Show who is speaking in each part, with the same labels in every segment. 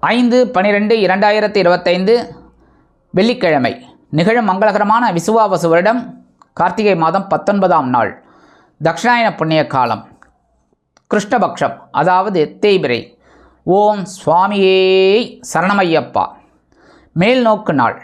Speaker 1: ஐந்து பனிரெண்டு இரண்டாயிரத்தி இருபத்தைந்து வெள்ளிக்கிழமை. நிகழும் மங்களகரமான விசுவாவசு வருடம் கார்த்திகை மாதம் பத்தொன்பதாம் நாள். தக்ஷாயன புண்ணிய காலம். கிருஷ்ணபக்ஷம் அதாவது தேய்பிரை. ஓம் சுவாமியே சரணமையப்பா. மேல் நோக்கு நாள்.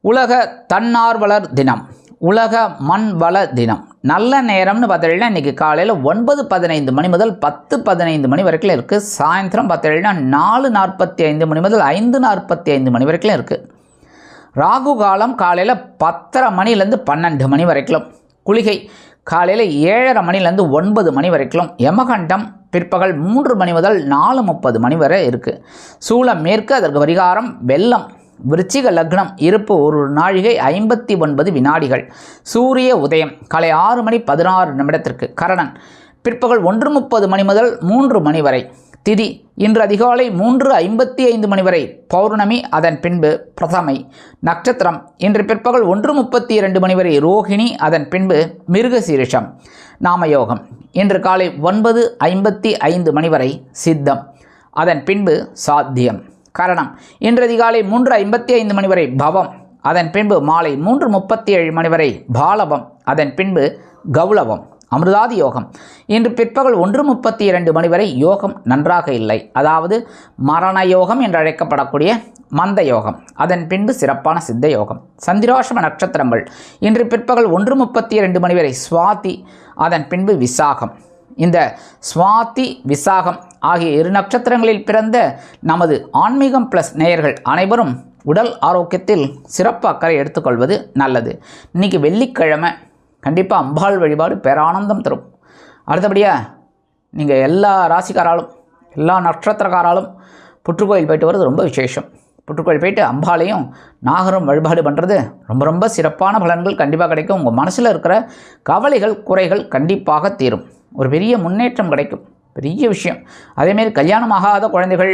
Speaker 1: உலக தன்னார்வலர் தினம். உலக மண் வள தினம். நல்ல நேரம்னு பார்த்தீங்கன்னா இன்றைக்கி காலையில் ஒன்பது பதினைந்து மணி முதல் பத்து பதினைந்து மணி வரைக்கும் இருக்குது சாயந்தரம் பார்த்தீங்கன்னா நாலு நாற்பத்தி ஐந்து மணி முதல் ஐந்து நாற்பத்தி ஐந்து மணி வரைக்கும் இருக்குது ராகு காலம் காலையில் பத்தரை மணிலேருந்து பன்னெண்டு மணி வரைக்கும். குளிகை காலையில் ஏழரை மணிலேருந்து ஒன்பது மணி வரைக்கும். யமகண்டம் பிற்பகல் மூன்று மணி முதல் நாலு முப்பது மணி வரை இருக்குது சூளம் மேற்கு அதற்கு பரிகாரம் வெள்ளம். விருச்சிக லக்னம் இருப்பு ஒரு நாழிகை ஐம்பத்தி ஒன்பது வினாடிகள். சூரிய உதயம் காலை ஆறு மணி பதினாறு நிமிடத்திற்கு. கரணன் பிற்பகல் ஒன்று முப்பது மணி முதல் மூன்று மணி வரை. திதி இன்று அதிகாலை மூன்று ஐம்பத்தி ஐந்து மணி வரை. பௌர்ணமி அதன் பின்பு பிரதமை. நட்சத்திரம் இன்று பிற்பகல் ஒன்று முப்பத்தி இரண்டு மணி வரை. ரோஹிணி அதன் பின்பு மிருகசீரிஷம். நாமயோகம் இன்று காலை ஒன்பது ஐம்பத்தி ஐந்து மணி வரை. சித்தம் அதன் பின்பு சாத்தியம். கரணம். இன்றதிகாலை மூன்று ஐம்பத்தி ஐந்து மணி வரை பவம் அதன் பின்பு மாலை மூன்று முப்பத்தி ஏழு மணி வரை பாலவம் அதன் பின்பு கௌளவம் அமிர்தாதி யோகம். இன்று பிற்பகல் ஒன்று முப்பத்தி இரண்டு மணி வரை யோகம் நன்றாக இல்லை. அதாவது மரண யோகம் என்று அழைக்கப்படக்கூடிய மந்த யோகம் அதன் பின்பு சிறப்பான சித்த யோகம். சந்திராசிரம நட்சத்திரங்கள் இன்று பிற்பகல் ஒன்று முப்பத்தி இரண்டு மணி வரை சுவாதி அதன் பின்பு விசாகம். இந்த சுவாதி விசாகம் ஆகிய இரு நட்சத்திரங்களில் பிறந்த நமது ஆன்மீகம் ப்ளஸ் நேயர்கள் அனைவரும் உடல் ஆரோக்கியத்தில் சிறப்பு அக்கறை எடுத்துக்கொள்வது நல்லது. இன்னைக்கு வெள்ளிக்கிழமை. கண்டிப்பாக அம்பாள் வழிபாடு பேரானந்தம் தரும். அடுத்தபடியாக நீங்கள் எல்லா ராசிக்காராலும் எல்லா நட்சத்திரக்காராலும் புற்றுக்கோயில் போயிட்டு வர்றது ரொம்ப விசேஷம். புற்றுக்கோயில் போயிட்டு அம்பாளையும் நாகரும் வழிபாடு பண்ணுறது ரொம்ப ரொம்ப சிறப்பான பலன்கள் கண்டிப்பாக கிடைக்கும். உங்கள் மனசில் இருக்கிற கவலைகள் குறைகள் கண்டிப்பாக தீரும். ஒரு பெரிய முன்னேற்றம் கிடைக்கும். பெரிய விஷயம். அதேமாரி கல்யாணம் ஆகாத குழந்தைகள்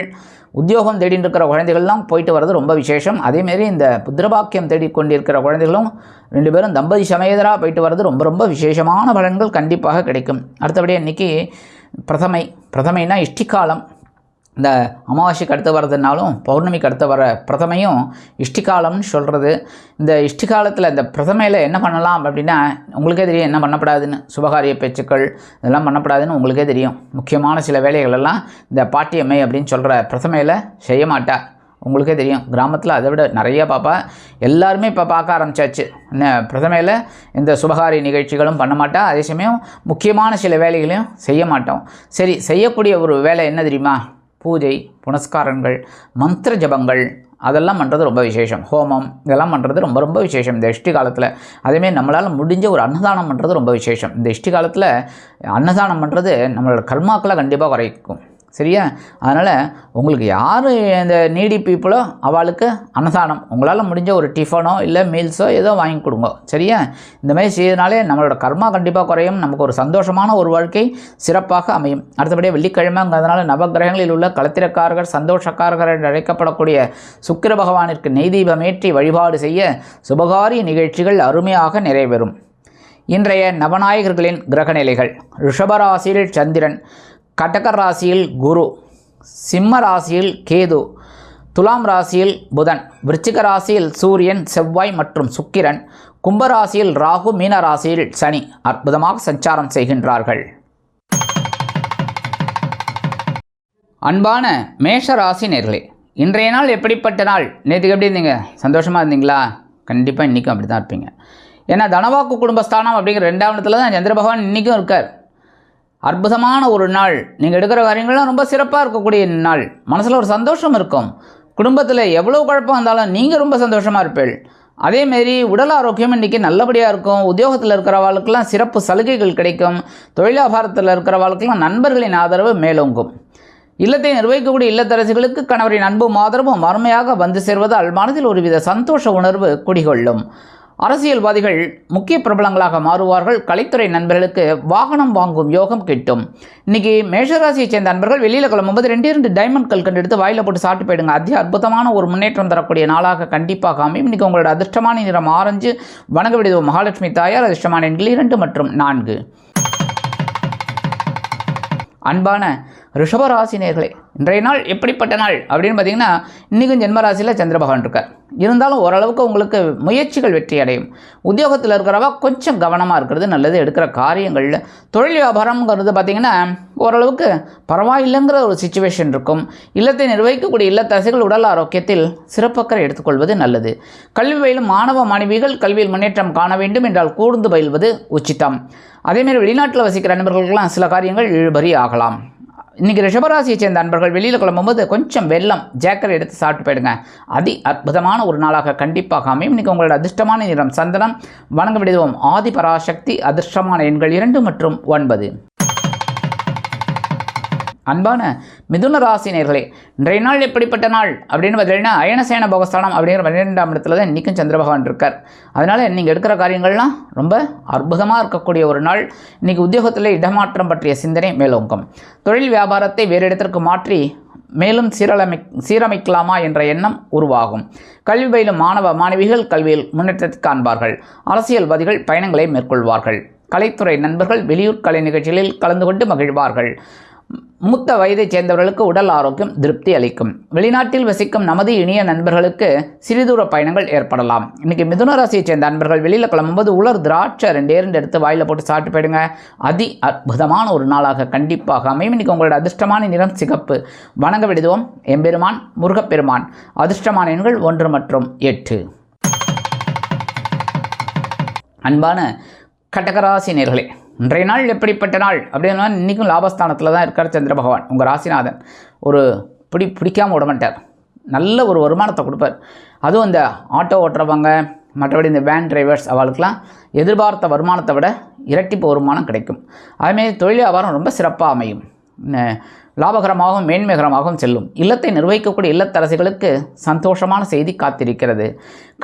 Speaker 1: உத்தியோகம் தேடிட்டு இருக்கிற குழந்தைகள்லாம் போயிட்டு வர்றது ரொம்ப விசேஷம். அதேமாரி இந்த புத்திரபாக்கியம் தேடிக்கொண்டிருக்கிற குழந்தைகளும் ரெண்டு பேரும் தம்பதி சமேதராக போயிட்டு வர்றது ரொம்ப ரொம்ப விசேஷமான பலன்கள் கண்டிப்பாக கிடைக்கும். அடுத்தபடியாக இன்றைக்கி பிரதமை பிரதமைனா இஷ்டிகாலம். இந்த அமாவாசைக்கு அடுத்து வரதுனாலும் பௌர்ணமிக்கு அடுத்து வர பிரதமையும் இஷ்டிகாலம்னு சொல்கிறது இந்த இஷ்டிகாலத்தில் இந்த பிரதமையில் என்ன பண்ணலாம் அப்படின்னா உங்களுக்கே தெரியும் என்ன பண்ணக்கூடாதுன்னு சுபகாரிய பேச்சுக்கள் இதெல்லாம் பண்ணக்கூடாதுன்னு உங்களுக்கே தெரியும். முக்கியமான சில வேலைகள் எல்லாம் இந்த பாட்டியம்மை அப்படின்னு சொல்கிற பிரதமையில் செய்ய மாட்டா. உங்களுக்கே தெரியும். கிராமத்தில் அதை விட நிறைய பார்ப்பா எல்லாருமே இப்போ பார்க்க ஆரம்பிச்சாச்சு. என்ன பிரதமையில் இந்த சுபகாரிய நிகழ்ச்சிகளும் பண்ண மாட்டா. அதே சமயம் முக்கியமான சில வேலைகளையும் செய்ய மாட்டோம். சரி செய்யக்கூடிய ஒரு வேலை என்ன தெரியுமா? பூஜை புனஸ்காரங்கள் மந்திர ஜபங்கள் அதெல்லாம் பண்ணுறது ரொம்ப விசேஷம். ஹோமம் இதெல்லாம் பண்ணுறது ரொம்ப ரொம்ப விசேஷம். இந்த இஷ்டி காலத்தில் அதேமாரி நம்மளால் முடிஞ்ச ஒரு அன்னதானம் பண்ணுறது ரொம்ப விசேஷம். இந்த இஷ்டி காலத்தில் அன்னதானம் பண்ணுறது நம்மளோட கர்மாக்களை கண்டிப்பாக குறைக்கும். சரியா? அதனால் உங்களுக்கு யார் இந்த நீடி பீப்புளோ அவளுக்கு அன்னதானம். உங்களால் முடிஞ்ச ஒரு டிஃபனோ இல்லை மீல்ஸோ ஏதோ வாங்கி கொடுங்க. சரியா? இந்த மாதிரி செய்யறதுனாலே நம்மளோட கர்மா கண்டிப்பாக குறையும். நமக்கு ஒரு சந்தோஷமான ஒரு வாழ்க்கை சிறப்பாக அமையும். அடுத்தபடியாக வெள்ளிக்கிழமைங்கிறதுனால நவகிரகங்களில் உள்ள களத்திரக்காரர்கள் சந்தோஷக்காரர்கள் என்று அழைக்கப்படக்கூடிய சுக்கிர பகவானிற்கு நெய் தீபமேற்றி வழிபாடு செய்ய சுபகாரிய நிகழ்ச்சிகள் அருமையாக நிறைவேறும். இன்றைய நவநாயகர்களின் கிரகநிலைகள். ரிஷபராசியில் சந்திரன். கடக ராசியில் குரு சிம்ம ராசியில் கேது துலாம் ராசியில் புதன் விருச்சிக ராசியில் சூரியன் செவ்வாய் மற்றும் சுக்கிரன் கும்பராசியில் ராகு மீன ராசியில் சனி அற்புதமாக சஞ்சாரம் செய்கின்றார்கள். அன்பான மேஷ ராசி நேர்களே இன்றைய நாள் எப்படிப்பட்ட நாள்? நேற்றுக்கு எப்படி இருந்தீங்க? சந்தோஷமாக இருந்தீங்களா? கண்டிப்பாக இன்றைக்கும் அப்படி தான் இருப்பீங்க. ஏன்னா தனவாக்கு குடும்பஸ்தானம் அப்படிங்கிற ரெண்டாம் இடத்துல தான் சந்திர பகவான் இன்றைக்கும் இருக்கார். அற்புதமான ஒரு நாள். நீங்கள் எடுக்கிற காரியங்கள்லாம் ரொம்ப சிறப்பாக இருக்கக்கூடிய நாள். மனசில் ஒரு சந்தோஷம் இருக்கும். குடும்பத்தில் எவ்வளோ குழப்பம் வந்தாலும் நீங்கள் ரொம்ப சந்தோஷமாக இருப்பீள் அதேமாரி உடல் ஆரோக்கியம் இன்றைக்கி நல்லபடியாக இருக்கும். உத்தியோகத்தில் இருக்கிறவாளுக்கெல்லாம் சிறப்பு சலுகைகள் கிடைக்கும். தொழிலாபாரத்தில் இருக்கிறவாளுக்கெல்லாம் நண்பர்களின் ஆதரவு மேலோங்கும். இல்லத்தை நிர்வகிக்கக்கூடிய இல்லத்தரசிகளுக்கு கணவரின் அன்பும் ஆதரவும் அருமையாக வந்து சேர்வதால் மனதில் ஒருவித சந்தோஷ உணர்வு குடிகொள்ளும். அரசியல்வாதிகள் முக்கிய பிரபலங்களாக மாறுவார்கள். கலைத்துறை நண்பர்களுக்கு வாகனம் வாங்கும் யோகம் கிட்டும். இன்னைக்கு மேஷராசியை சேர்ந்த நண்பர்கள் வெளியில் கிளம்பும்போது ரெண்டு இரண்டு டைமண்ட் கல் கண்டு எடுத்து வாயில போட்டு சாப்பிட்டு போயிடுங்க. அதி அற்புதமான ஒரு முன்னேற்றம் தரக்கூடிய நாளாக கண்டிப்பாக அமையும். இன்னைக்கு உங்களோட அதிர்ஷ்டமான நிறம் ஆரஞ்சு வணங்க விடுவோம் மகாலட்சுமி தாயார் அதிர்ஷ்டமான எண்கள் இரண்டு மற்றும் நான்கு. அன்பான ரிஷபராசினியர்களே இன்றைய நாள் எப்படிப்பட்ட நாள் அப்படின்னு பார்த்தீங்கன்னா இன்றைக்கும் ஜென்மராசியில் சந்திர பகவான் இருக்கார். இருந்தாலும் ஓரளவுக்கு உங்களுக்கு முயற்சிகள் வெற்றி அடையும். உத்தியோகத்தில் இருக்கிறவா கொஞ்சம் கவனமாக இருக்கிறது நல்லது எடுக்கிற காரியங்களில். தொழில் வியாபாரம்ங்கிறது பார்த்திங்கன்னா ஓரளவுக்கு பரவாயில்லைங்கிற ஒரு சுச்சுவேஷன் இருக்கும். இல்லத்தை நிர்வகிக்கக்கூடிய இல்லத்தரசிகள் உடல் ஆரோக்கியத்தில் சிறப்பக்கறை எடுத்துக்கொள்வது நல்லது. கல்வி பயிலும் மாணவ மாணவிகள் கல்வியில் முன்னேற்றம் காண வேண்டும் என்றால் கூர்ந்து பயில்வது உச்சிதம். அதேமாரி வெளிநாட்டில் வசிக்கிற நண்பர்களுக்கெல்லாம் சில காரியங்கள் இழுபறி ஆகலாம். இன்றைக்கி ரிஷபராசியை சேர்ந்த நண்பர்கள் வெளியில் கிளம்பும்போது கொஞ்சம் வெள்ளம் ஜேக்கர் எடுத்து சாப்பிட்டு போயிடுங்க. அதி அற்புதமான ஒரு நாளாக கண்டிப்பாக அமையும். இன்றைக்கி உங்களோட அதிர்ஷ்டமான நிறம் சந்தனம். வணங்க விடுவோம் ஆதி பராசக்தி அதிர்ஷ்டமான எண்கள் இரண்டு மற்றும் ஒன்பது. அன்பான மிதுன ராசினியர்களே இன்றைய நாள் எப்படிப்பட்ட நாள்? அப்படின்னு பார்த்தீங்கன்னா அயனசேன பகஸ்தானம் அப்படிங்கிற பன்னிரெண்டாம் இடத்துல தான் இன்றைக்கும் சந்திர பகவான் இருக்கார். அதனால் நீங்கள் எடுக்கிற காரியங்கள்லாம் ரொம்ப அற்புதமாக இருக்கக்கூடிய ஒரு நாள். இன்றைக்கி உத்தியோகத்தில் இடமாற்றம் பற்றிய சிந்தனை மேலோங்கும். தொழில் வியாபாரத்தை வேறு இடத்திற்கு மாற்றி மேலும் சீரழமை சீரமைக்கலாமா என்ற எண்ணம் உருவாகும். கல்வி பயிலும் மாணவ மாணவிகள் கல்வியில் முன்னேற்றத்தை காண்பார்கள். அரசியல்வாதிகள் பயணங்களை மேற்கொள்வார்கள். கலைத்துறை நண்பர்கள் வெளியூர் கலை நிகழ்ச்சிகளில் கலந்து கொண்டு மகிழ்வார்கள். மூத்த வயதைச் சேர்ந்தவர்களுக்கு உடல் ஆரோக்கியம் திருப்தி அளிக்கும். வெளிநாட்டில் வசிக்கும் நமது இனிய நண்பர்களுக்கு சிறிதூர பயணங்கள் ஏற்படலாம். இன்னைக்கு மிதுன ராசியைச் சேர்ந்த நண்பர்கள் வெளியில் கிளம்பும்போது உலர் திராட்சை ரெண்டே ரெண்டு எடுத்து வாயில் போட்டு சாப்பிட்டு போயிடுங்க. அதி அற்புதமான ஒரு நாளாக கண்டிப்பாக அமையும். இன்னைக்கு உங்களோட அதிர்ஷ்டமான நிறம் சிகப்பு. வணங்க விடுவோம். எம்பெருமான் முருகப்பெருமான். அதிர்ஷ்டமான எண்கள் ஒன்று மற்றும் எட்டு. அன்பான கடகராசி நேர்களே இன்றைய நாள் எப்படிப்பட்ட நாள்? அப்படின்னா இன்றைக்கும் லாபஸ்தானத்தில் தான் இருக்கார் சந்திர பகவான் உங்கள் ராசிநாதன். ஒரு பிடி பிடிக்காமல் விடமாட்டார் நல்ல ஒரு வருமானத்தை கொடுப்பார். அதுவும் இந்த ஆட்டோ ஓட்டுறவங்க மற்றபடி இந்த வேன் டிரைவர்ஸ் அவளுக்கெல்லாம் எதிர்பார்த்த வருமானத்தை விட இரட்டிப்பு வருமானம் கிடைக்கும். அதுமாரி தொழில் வியாபாரம் ரொம்ப சிறப்பாக அமையும். லாபகரமாகவும் மேன்மைகரமாகவும் செல்லும். இல்லத்தை நிர்வகிக்கக்கூடிய இல்லத்தரசிகளுக்கு சந்தோஷமான செய்தி காத்திருக்கிறது.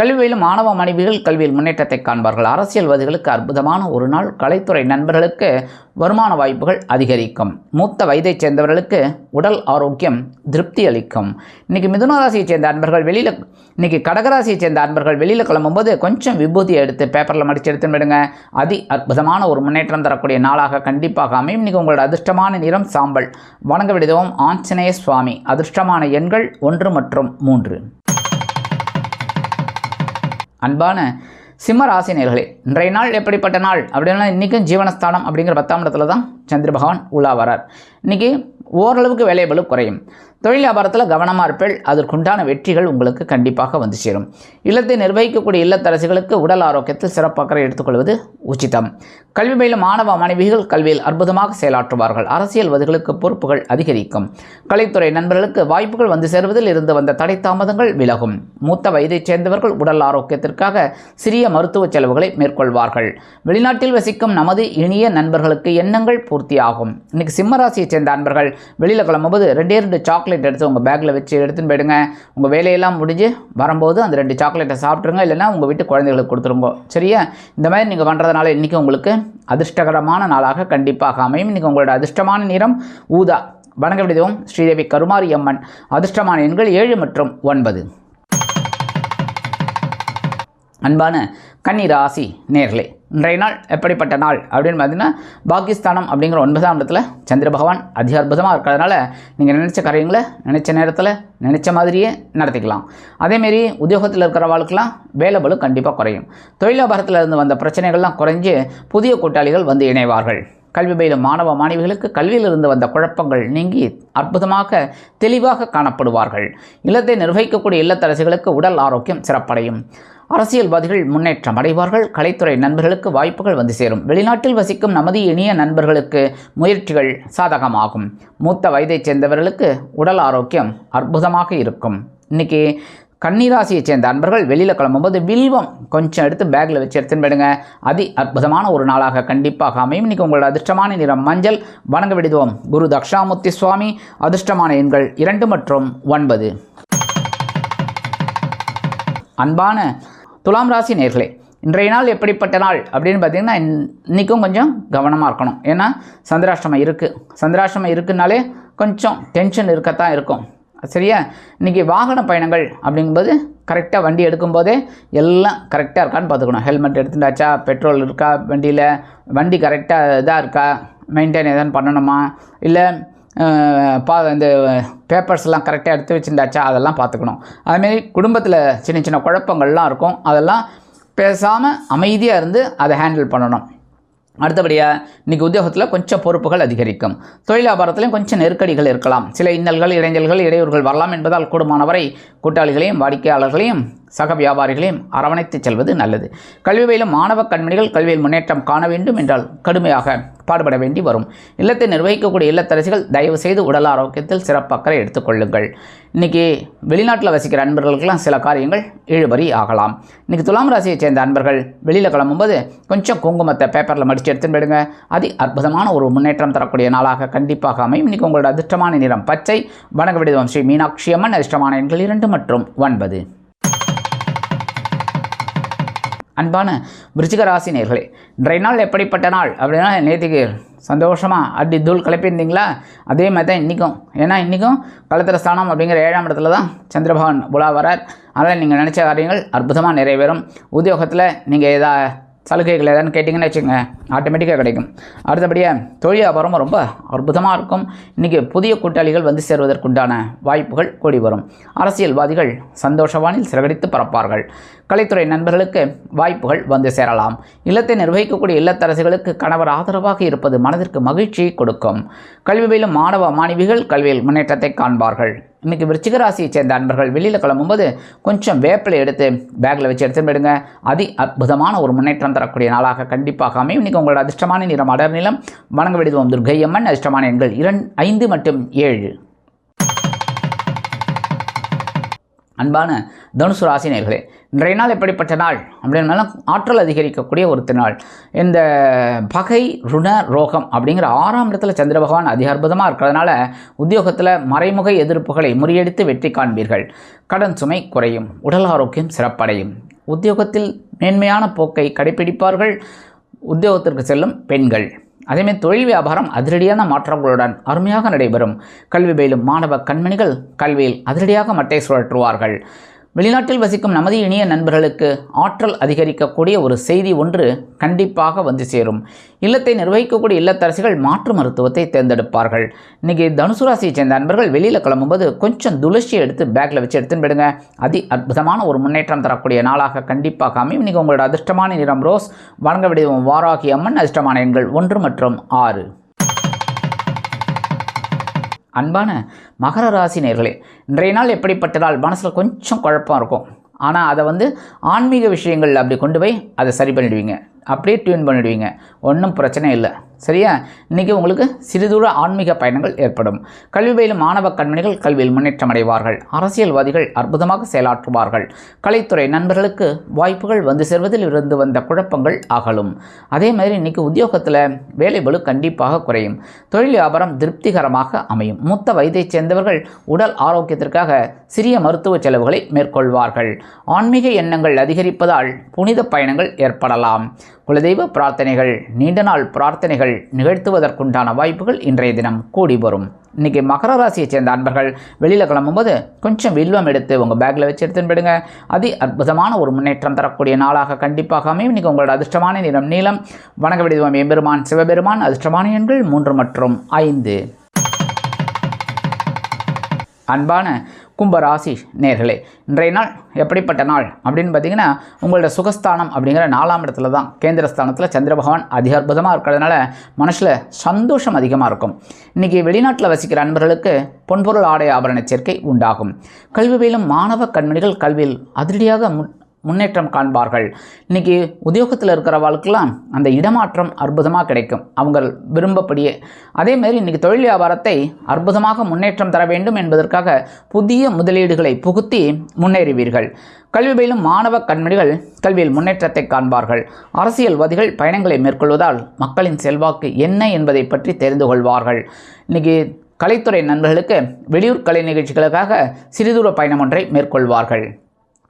Speaker 1: கல்வியிலும் மாணவ மனைவிகள் கல்வியில் முன்னேற்றத்தை காண்பார்கள். அரசியல்வாதிகளுக்கு அற்புதமான ஒரு நாள். கலைத்துறை நண்பர்களுக்கு வருமான வாய்ப்புகள் அதிகரிக்கும். மூத்த வயதைச் சேர்ந்தவர்களுக்கு உடல் ஆரோக்கியம் திருப்தி அளிக்கும். இன்றைக்கி மிதுனராசியைச் சேர்ந்த அன்பர்கள் வெளியில் இன்றைக்கி கடகராசியைச் சேர்ந்த அன்பர்கள் வெளியில் கிளம்பும்போது கொஞ்சம் விபூதியை எடுத்து பேப்பரில் மடித்து எடுத்து விடுங்க அதி அற்புதமான ஒரு முன்னேற்றம் தரக்கூடிய நாளாக கண்டிப்பாக அமையும். இன்றைக்கி உங்களோட அதிர்ஷ்டமான நிறம் சாம்பல். வணங்க விடுதோம் ஆஞ்சநேய சுவாமி அதிர்ஷ்டமான எண்கள் ஒன்று மற்றும் மூன்று. அன்பான சிம்ம ராசினியர்களே இன்றைய நாள் எப்படிப்பட்ட நாள்? அப்படின்னா இன்றைக்கும் ஜீவனஸ்தானம் அப்படிங்கிற பத்தாம் இடத்துல தான் சந்திர பகவான் உலா வரார் இன்றைக்கி ஓரளவுக்கு வேலைபளு குறையும். தொழில் வியாபாரத்தில் கவனமாக இருப்பீள். அதற்குண்டான வெற்றிகள் உங்களுக்கு கண்டிப்பாக வந்து சேரும். இல்லத்தை நிர்வகிக்கக்கூடிய இல்லத்தரசிகளுக்கு உடல் ஆரோக்கியத்தில் சிறப்பாக எடுத்துக்கொள்வது உச்சிதம். கல்வி பயிலும் மாணவ மாணவிகள் கல்வியில் அற்புதமாக செயலாற்றுவார்கள். அரசியல்வாதிகளுக்கு பொறுப்புகள் அதிகரிக்கும். கலைத்துறை நண்பர்களுக்கு வாய்ப்புகள் வந்து சேருவதில் இருந்து வந்த தடை தாமதங்கள் விலகும். மூத்த வயதைச் சேர்ந்தவர்கள் உடல் ஆரோக்கியத்திற்காக சிறிய மருத்துவ செலவுகளை மேற்கொள்வார்கள். வெளிநாட்டில் வசிக்கும் நமது இனிய நண்பர்களுக்கு எண்ணங்கள் பூர்த்தியாகும். இன்னைக்கு சிம்மராசியைச் சேர்ந்த அன்பர்கள் வெளியில் கிளம்பும்போது ரெண்டே ரெண்டு சாக்லேட் எடுத்து உங்கள் பேக்கில் வச்சு எடுத்துன்னு போயிடுங்க. உங்கள் வேலையெல்லாம் முடிஞ்சு வரும்போது அந்த ரெண்டு சாக்லேட்டை சாப்பிட்ருங்க இல்லைன்னா உங்கள் வீட்டு குழந்தைகளுக்கு கொடுத்துருங்க. சரியா? இந்த மாதிரி நீங்கள் பண்ணுறதுனால இன்றைக்கி உங்களுக்கு அதிர்ஷ்டகரமான நாளாக கண்டிப்பாக அமையும். இன்றைக்கி உங்களோட அதிர்ஷ்டமான நிறம் ஊதா. வணங்க விடுவோம் ஸ்ரீதேவி கருமாரி அம்மன் அதிர்ஷ்டமான எண்கள் ஏழு மற்றும் ஒன்பது. அன்பான கன்னி ராசி நேர்களே இன்றைய நாள் எப்படிப்பட்ட நாள் அப்படின்னு பார்த்தீங்கன்னா பாகிஸ்தானம் அப்படிங்கிற ஒன்பதாம் இடத்துல சந்திர பகவான் அதி அற்புதமாக இருக்கிறதுனால நீங்கள் நினச்ச காரியங்களை நினச்ச நேரத்தில் நினச்ச மாதிரியே நடத்திக்கலாம். அதேமாரி உத்தியோகத்தில் இருக்கிறவாளுக்கெல்லாம் வேலை பலு கண்டிப்பாக குறையும். தொழிலாபாரத்தில் இருந்து வந்த பிரச்சனைகள்லாம் குறைஞ்சு புதிய கூட்டாளிகள் வந்து இணைவார்கள். கல்வி பயிலும் மாணவ மாணவிகளுக்கு கல்வியிலிருந்து வந்த குழப்பங்கள் நீங்கி அற்புதமாக தெளிவாக காணப்படுவார்கள். இல்லத்தை நிர்வகிக்கக்கூடிய இல்லத்தரசிகளுக்கு உடல் ஆரோக்கியம் சிறப்படையும். அரசியல்வாதிகள் முன்னேற்றம் அடைவார்கள். கலைத்துறை நண்பர்களுக்கு வாய்ப்புகள் வந்து சேரும். வெளிநாட்டில் வசிக்கும் நமது இனிய நண்பர்களுக்கு முயற்சிகள் சாதகமாகும். மூத்த வயதைச் சேர்ந்தவர்களுக்கு உடல் ஆரோக்கியம் அற்புதமாக இருக்கும். இன்னைக்கு கன்னிராசியை சேர்ந்த அன்பர்கள் வெளியில் கிளம்பும்போது வில்வம் கொஞ்சம் எடுத்து பேக்கில் வச்சு எடுத்துன்னு போயிடுங்க. அதி அற்புதமான ஒரு நாளாக கண்டிப்பாக அமையும். இன்றைக்கி உங்களோட அதிர்ஷ்டமான நிறம் மஞ்சள். வணங்க விடுவோம். குரு தக்ஷாமூர்த்தி சுவாமி. அதிர்ஷ்டமான எண்கள் இரண்டு மற்றும் ஒன்பது. அன்பான துலாம் ராசி நேர்களே இன்றைய நாள் எப்படிப்பட்ட நாள் அப்படின்னு பார்த்தீங்கன்னா இன்றைக்கும் கொஞ்சம் கவனமாக இருக்கணும். ஏன்னா சந்திராஷ்டமம் இருக்குது சந்திராஷ்டமம் இருக்குனாலே கொஞ்சம் டென்ஷன் இருக்கத்தான் இருக்கும். சரியா? இன்றைக்கி வாகன பயணங்கள் அப்படிங்கும்போது கரெக்டாக வண்டி எடுக்கும்போதே எல்லாம் கரெக்டாக இருக்கான்னு பார்த்துக்கணும். ஹெல்மெட் எடுத்துட்டாச்சா? பெட்ரோல் இருக்கா? வண்டியில் வண்டி கரெக்டாக இதாக இருக்கா? மெயின்டைன் எதாவது பண்ணணுமா? இல்லை பா இந்த பேப்பர்ஸ்லாம் கரெக்டாக எடுத்து வச்சுருந்தாச்சா? அதெல்லாம் பார்த்துக்கணும். அதுமாரி குடும்பத்தில் சின்ன சின்ன குழப்பங்கள்லாம் இருக்கும். அதெல்லாம் பேசாமல் அமைதியாக இருந்து அதை ஹேண்டில் பண்ணணும். அடுத்தபடியாக இன்றைக்கி உத்தியோகத்தில் கொஞ்சம் பொறுப்புகள் அதிகரிக்கும். தொழில் வியாபாரத்திலையும் கொஞ்சம் நெருக்கடிகள் இருக்கலாம். சில இன்னல்கள் இடைஞ்சல்கள் இடையூறுகள் வரலாம் என்பதால் கூடுமானவரை கூட்டாளிகளையும் வாடிக்கையாளர்களையும் சக வியாபாரிகளையும் அரவணைத்து செல்வது நல்லது. கல்வியிலும் மாணவ கண்மணிகள் கல்வியில் முன்னேற்றம் காண வேண்டும் என்றால் கடுமையாக பாடுபட வேண்டி வரும். இல்லத்தை நிர்வகிக்கக்கூடிய இல்லத்தரசிகள் தயவு செய்து உடல் ஆரோக்கியத்தில் சிறப்பக்கறை எடுத்துக்கொள்ளுங்கள் இன்றைக்கி வெளிநாட்டில் வசிக்கிற அன்பர்களுக்கெல்லாம் சில காரியங்கள் இழுபறி ஆகலாம். இன்றைக்கி துலாம் ராசியைச் சேர்ந்த அன்பர்கள் வெளியில் கிளம்பும்போது கொஞ்சம் குங்குமத்தை பேப்பரில் மடித்து எடுத்துன்னு போயிடுங்க. அது அற்புதமான ஒரு முன்னேற்றம் தரக்கூடிய நாளாக கண்டிப்பாக அமையும். இன்றைக்கி உங்களோட அதிர்ஷ்டமான நிறம் பச்சை. வணங்க விடுதம் ஸ்ரீ மீனாட்சி அம்மன். அதிர்ஷ்டமான எண்கள் இரண்டு மற்றும் ஒன்பது. அன்பான விருச்சிக ராசி நேர்களே இன்றைய நாள் எப்படிப்பட்ட நாள் அப்படின்னா நேற்றுக்கு சந்தோஷமாக அடி தூள் கிளப்பியிருந்தீங்களா அதே மாதிரி தான் இன்றைக்கும் ஏன்னா இன்றைக்கும் களத்திர ஸ்தானம் அப்படிங்கிற ஏழாம் இடத்துல தான் சந்திரபகவான் உலா வரார். அதனால் நீங்கள் நினச்ச காரியங்கள் அற்புதமாக நிறைவேறும். உத்தியோகத்தில் நீங்கள் எதா சலுகைகள் எதான்னு கேட்டிங்கன்னு வச்சுக்கோங்க ஆட்டோமேட்டிக்காக கிடைக்கும். அடுத்தபடியாக தொழில் வியாபாரம் ரொம்ப அற்புதமாக இருக்கும். இன்றைக்கி புதிய கூட்டாளிகள் வந்து சேர்வதற்குண்டான வாய்ப்புகள் கூடி வரும். அரசியல்வாதிகள் சந்தோஷவானில் சிறகடித்து பரப்பார்கள் கலைத்துறை நண்பர்களுக்கு வாய்ப்புகள் வந்து சேரலாம். இல்லத்தை நிர்வகிக்கக்கூடிய இல்லத்தரசிகளுக்கு கணவர் ஆதரவாக இருப்பது மனதிற்கு மகிழ்ச்சியை கொடுக்கும். கல்வி மேலும் மாணவ மாணவிகள் கல்வியில் முன்னேற்றத்தை காண்பார்கள். இன்றைக்கி விருச்சிக ராசியை சேர்ந்த அன்பர்கள் வெளியில் கிளம்பும்போது கொஞ்சம் வேப்பிலை எடுத்து பேக்கில் வச்சு எடுத்து போயிடுங்க. அதி அற்புதமான ஒரு முன்னேற்றம் தரக்கூடிய நாளாக கண்டிப்பாக அமையும். இன்றைக்கி உங்களோட அதிர்ஷ்டமான நிறம் அடர் நிலம் வணங்க விடுவோம். துர்கையம்மன் அதிர்ஷ்டமான எண்கள் இரண்டு ஐந்து மற்றும் ஏழு. அன்பான தனுசு ராசினியர்களே இன்றைய நாள் எப்படிப்பட்ட நாள்? அப்படின்னாலும் ஆற்றல் அதிகரிக்கக்கூடிய ஒரு திருநாள். இந்த பகை ருண ரோகம் அப்படிங்கிற ஆறாம் இடத்துல சந்திர பகவான் அதிக அற்புதமாக இருக்கிறதுனால உத்தியோகத்தில் மறைமுக எதிர்ப்புகளை முறியடித்து வெற்றி காண்பீர்கள். கடன் சுமை குறையும் உடல் ஆரோக்கியம் சிறப்படையும். உத்தியோகத்தில் மேன்மையான போக்கை கடைபிடிப்பார்கள். உத்தியோகத்திற்கு செல்லும் பெண்கள். அதேமாதிரி தொழில் வியாபாரம் அதிரடியான மாற்றங்களுடன் அருமையாக நடைபெறும். கல்வி பயிலும் மாணவ கண்மணிகள் கல்வியில் அதிரடியாக மட்டை சுழற்றுவார்கள். வெளிநாட்டில் வசிக்கும் நமது இனிய நண்பர்களுக்கு ஆற்றல் அதிகரிக்கக்கூடிய ஒரு செய்தி ஒன்று கண்டிப்பாக வந்து சேரும். இல்லத்தை நிர்வகிக்கக்கூடிய இல்லத்தரசிகள் மாற்று மருத்துவத்தை தேர்ந்தெடுப்பார்கள். இன்றைக்கி தனுசு ராசியை சேர்ந்த நண்பர்கள் வெளியில் கிளம்பும்போது கொஞ்சம் துளசியை எடுத்து பேக்கில் வச்சு எடுத்துன்னு போயிடுங்க. அதி அற்புதமான ஒரு முன்னேற்றம் தரக்கூடிய நாளாக கண்டிப்பாக அமையும். இன்றைக்கி உங்களோட அதிர்ஷ்டமான நிறம் ரோஸ். வழங்க விடுவோம் வாராகி அம்மன் அதிர்ஷ்டமான எண்கள் ஒன்று மற்றும் ஆறு. அன்பான மகர ராசி நேர்களே இன்றைய நாள் எப்படிப்பட்டதால் மனசில் கொஞ்சம் குழப்பம் இருக்கும். ஆனால் அதை வந்து ஆன்மீக விஷயங்கள் அப்படி கொண்டு போய் அதை சரி பண்ணிடுவீங்க. அப்படியே டியூன் பண்ணிடுவீங்க. ஒன்றும் பிரச்சனை இல்லை. சரியா? இன்றைக்கி உங்களுக்கு சிறிதூர ஆன்மீக பயணங்கள் ஏற்படும். கல்வி பயிலும் மாணவ கண்மணிகள் கல்வியில் முன்னேற்றம் அடைவார்கள். அரசியல்வாதிகள் அற்புதமாக செயலாற்றுவார்கள். கலைத்துறை நண்பர்களுக்கு வாய்ப்புகள் வந்து சேர்வதில் இருந்து வந்த குழப்பங்கள் அகலும். அதே மாதிரி இன்றைக்கி உத்தியோகத்தில் வேலை வலு கண்டிப்பாக குறையும். தொழில் வியாபாரம் திருப்திகரமாக அமையும். மூத்த வயதைச் சேர்ந்தவர்கள் உடல் ஆரோக்கியத்திற்காக சிறிய மருத்துவ செலவுகளை மேற்கொள்வார்கள். ஆன்மீக எண்ணங்கள் அதிகரிப்பதால் புனித பயணங்கள் ஏற்படலாம். குலதெய்வ பிரார்த்தனைகள் நீண்ட நாள் பிரார்த்தனைகள் நிகழ்த்துவதற்குண்டான வாய்ப்புகள் இன்றைய தினம் கூடி வரும். இன்றைக்கி மகர ராசியைச் சேர்ந்த அன்பர்கள் வெளியில் கிளம்பும்போது கொஞ்சம் வில்வம் எடுத்து உங்கள் பேக்கில் வச்சு எடுத்துன்னு போயிடுங்க. அதி அற்புதமான ஒரு முன்னேற்றம் தரக்கூடிய நாளாக கண்டிப்பாக அமையும். இன்றைக்கி உங்களோட அதிர்ஷ்டமான நிறம் நீளம் வணக்க விடுவோம். எம்பெருமான் சிவபெருமான் அதிர்ஷ்டமான எண்கள் மூன்று மற்றும் ஐந்து. அன்பான கும்பராசி நேர்களே இன்றைய நாள் எப்படிப்பட்ட நாள் அப்படின்னு பார்த்தீங்கன்னா உங்களோட சுகஸ்தானம் அப்படிங்கிற நாலாம் இடத்துல தான் கேந்திரஸ்தானத்தில் சந்திர பகவான் அதிக அற்புதமாக இருக்கிறதுனால மனசில் சந்தோஷம் அதிகமாக இருக்கும். இன்றைக்கி வெளிநாட்டில் வசிக்கிற அன்பர்களுக்கு பொன்பொருள் ஆடை ஆபரண சேர்க்கை உண்டாகும். கல்வி பயிலும் மாணவ கண்மணிகள் கல்வியில் அதிரடியாக முன் முன்னேற்றம் காண்பார்கள். இன்னைக்கு உத்தியோகத்தில் இருக்கிறவர்களுக்கெல்லாம் அந்த இடமாற்றம் அற்புதமாக கிடைக்கும். அவங்க விரும்பப்படியே. அதேமாரி இன்றைக்கி தொழில் வியாபாரத்தை அற்புதமாக முன்னேற்றம் தர வேண்டும் என்பதற்காக புதிய முதலீடுகளை புகுத்தி முன்னேறுவீர்கள். கல்வி பயிலும் மாணவ கண்மணிகள் கல்வியில் முன்னேற்றத்தை காண்பார்கள். அரசியல்வாதிகள் பயணங்களை மேற்கொள்வதால் மக்களின் செல்வாக்கு என்ன என்பதை பற்றி தெரிந்து கொள்வார்கள். இன்றைக்கி கலைத்துறை நண்பர்களுக்கு வெளியூர் கலை நிகழ்ச்சிகளுக்காக சிறிதூர பயணம் ஒன்றை மேற்கொள்வார்கள்.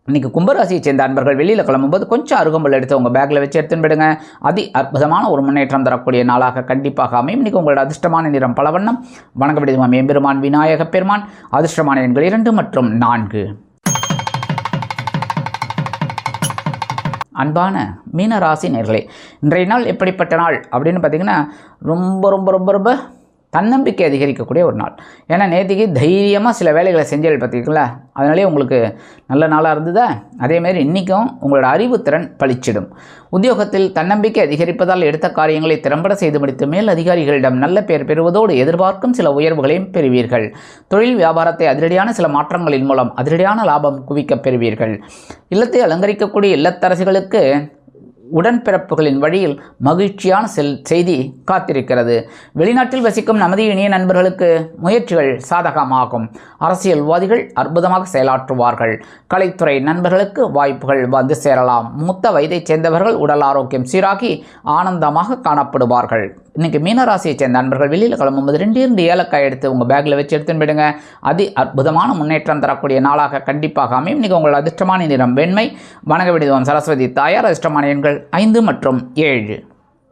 Speaker 1: இன்றைக்கி கும்பராசியை சேர்ந்த அன்பர்கள் வெளியில் கிளம்பும்போது கொஞ்சம் அருகம்புல் எடுத்து உங்கள் பேக்கில் வச்சு எடுத்துன்னு போயிடுங்க. அதி அற்புதமான ஒரு முன்னேற்றம் தரக்கூடிய நாளாக கண்டிப்பாக அமையும். இன்றைக்கி உங்களோட அதிர்ஷ்டமான நிறம் பலவண்ணம். வணங்க விடுதுமாம் எம்பெருமான் விநாயக பெருமான். அதிர்ஷ்டமான எண்கள் இரண்டு மற்றும் நான்கு. அன்பான மீன ராசி நேர்களே இன்றைய நாள் எப்படிப்பட்ட நாள் அப்படின்னு பார்த்தீங்கன்னா ரொம்ப ரொம்ப ரொம்ப ரொம்ப தன்னம்பிக்கை அதிகரிக்கக்கூடிய ஒரு நாள். ஏன்னா நேற்றுக்கு தைரியமாக சில வேலைகளை செஞ்சல் பார்த்தீங்களா அதனாலே உங்களுக்கு நல்ல நாளாக இருந்ததா? அதேமாரி இன்றைக்கும் உங்களோட அறிவுத்திறன் பளிச்சிடும். உத்தியோகத்தில் தன்னம்பிக்கை அதிகரிப்பதால் எடுத்த காரியங்களை திறம்பட செய்து முடித்து மேல் அதிகாரிகளிடம் நல்ல பெயர் பெறுவதோடு எதிர்பார்க்கும் சில உயர்வுகளையும் பெறுவீர்கள். தொழில் வியாபாரத்தை அதிரடியான சில மாற்றங்களின் மூலம் அதிரடியான லாபம் குவிக்கப் பெறுவீர்கள். இல்லத்தை அலங்கரிக்கக்கூடிய இல்லத்தரசிகளுக்கு உடன்பிறப்புகளின் வழியில் மகிழ்ச்சியான செல் செய்தி காத்திருக்கிறது. வெளிநாட்டில் வசிக்கும் நமது இனிய நண்பர்களுக்கு முயற்சிகள் சாதகமாகும். அரசியல்வாதிகள் அற்புதமாக செயலாற்றுவார்கள். கலைத்துறை நண்பர்களுக்கு வாய்ப்புகள் வந்து சேரலாம். மூத்த வயதைச் சேர்ந்தவர்கள் உடல் ஆரோக்கியம் சீராகி ஆனந்தமாக காணப்படுவார்கள். இன்றைக்கி மீனராசியைச் சேர்ந்த நண்பர்கள் வெளியில் கிளம்பும்போது ரெண்டு ரெண்டு ஏலக்காய் எடுத்து உங்கள் பேக்கில் வச்சு எடுத்துன்னு போயிடுங்க. அதி அற்புதமான முன்னேற்றம் தரக்கூடிய நாளாக கண்டிப்பாக அமையும். இன்றைக்கி உங்கள் அதிர்ஷ்டமான நிறம் வெண்மை. வணங்க விடுவோம். சரஸ்வதி தாயார் அதிர்ஷ்டமான எண்கள். ஐந்து மற்றும் ஏழு.